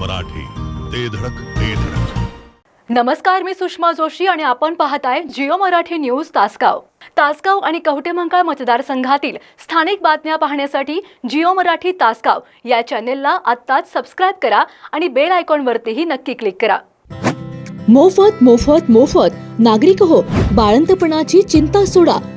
मराठी. ते धडक ते धडक. नमस्कार मी सुषमा जोशी आणि आपण पाहताय जिओ मराठी न्यूज तासगाव. तासगाव आणि कवटेमंकाळ मतदारसंघातील स्थानिक बातम्या पाहण्यासाठी जिओ मराठी तासगाव या चॅनेलला आत्ताच सबस्क्राईब करा आणि बेल आयकॉनवरतीही नक्की क्लिक करा. मोफत मोफत मोफत. नागरिक हो बाळंतपणाची चिंता सोडा.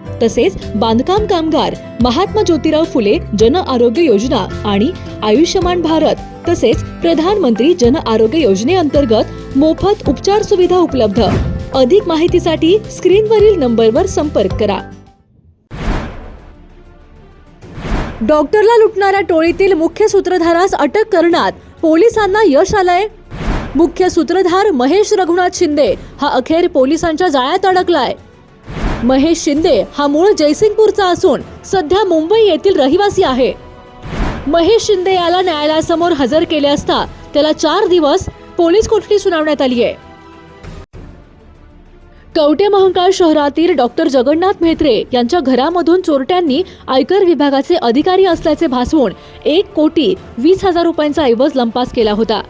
तसेच बांधकाम कामगार महात्मा ज्योतिराव फुले जन आरोग्य योजना आणि आयुष्यमान भारत तसेच प्रधानमंत्री जन आरोग्य योजनेअंतर्गत मोफत उपचार सुविधा उपलब्ध. अधिक माहितीसाठी स्क्रीनवरील नंबरवर संपर्क करा. डॉक्टरला लुटणाऱ्या टोळीतील मुख्य सूत्रधारास अटक करण्यात पोलिसांना यश आलंय. मुख्य सूत्रधार महेश रघुनाथ शिंदे हा अखेर पोलिसांच्या जाळ्यात अडकलाय. महेश शिंदे हा मूळ जयसिंगपूरचा असून सध्या मुंबई येथील रहिवासी आहे. महेश शिंदे याला न्यायालयासमोर हजर केले असता त्याला चार दिवस पोलीस कोठडी सुनावण्यात आली आहे. कवटे महंकाळ शहरातील डॉक्टर जगन्नाथ म्हेत्रे यांच्या घरामधून चोरट्यांनी आयकर विभागाचे अधिकारी असल्याचे भासवून एक कोटी वीस हजार रुपयांचा ऐवज लंपास केला होता.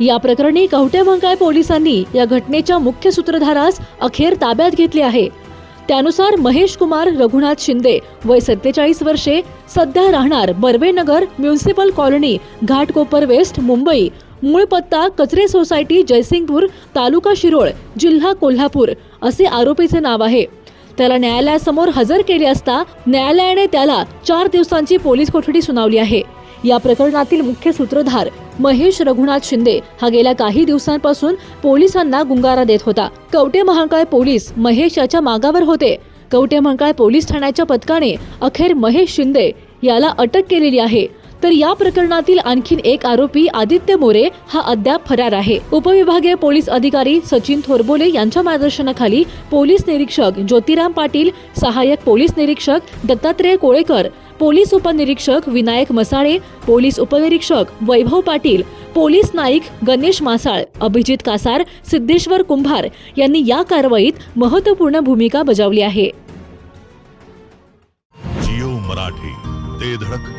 या प्रकरणी कवटे महंकाळ पोलिसांनी या घटनेच्या मुख्य सूत्रधारास अखेर ताब्यात घेतले आहे. त्यानुसार महेश कुमार रघुनाथ शिंदे वय सत्तेचाळीस वर्षे सध्या राहणार Barvenagar municipal colony Ghatkopar west Mumbai. मूळ पत्ता कचरे सोसायटी जयसिंगपूर तालुका शिरोळ जिल्हा कोल्हापूर असे आरोपीचे नाव आहे. त्याला न्यायालयासमोर हजर केले असता न्यायालयाने त्याला चार दिवसांची पोलीस कोठडी सुनावली आहे. या प्रकरणातील मुख्य सूत्रधार महेश रघुनाथ शिंदे हा गेल्या काही दिवसांपासून पोलिसांना गुंगारा देत होता. कवटे महाकाळ पोलीस महेश याच्या मागावर होते. कवटे महाकाळ पोलीस ठाण्याच्या पथकाने अखेर महेश शिंदे याला अटक केलेली आहे. तर या प्रकरणातील आणखीन एक आरोपी आदित्य मोरे हा अद्याप फरार आहे. उपविभागीय पोलीस अधिकारी सचिन थोरबोले यांच्या मार्गदर्शनाखाली पोलीस निरीक्षक ज्योतिराम पाटील सहाय्यक पोलीस निरीक्षक दत्तात्रेय कोळेकर पोलीस उपनिरीक्षक विनायक मसाळे पोलीस उपनिरीक्षक वैभव पाटील पोलीस नाईक गणेश मासाळ अभिजित कासार सिद्धेश्वर कुंभार यांनी या कारवाईत महत्त्वपूर्ण भूमिका बजावली आहे. जिओ मराठी ते धडक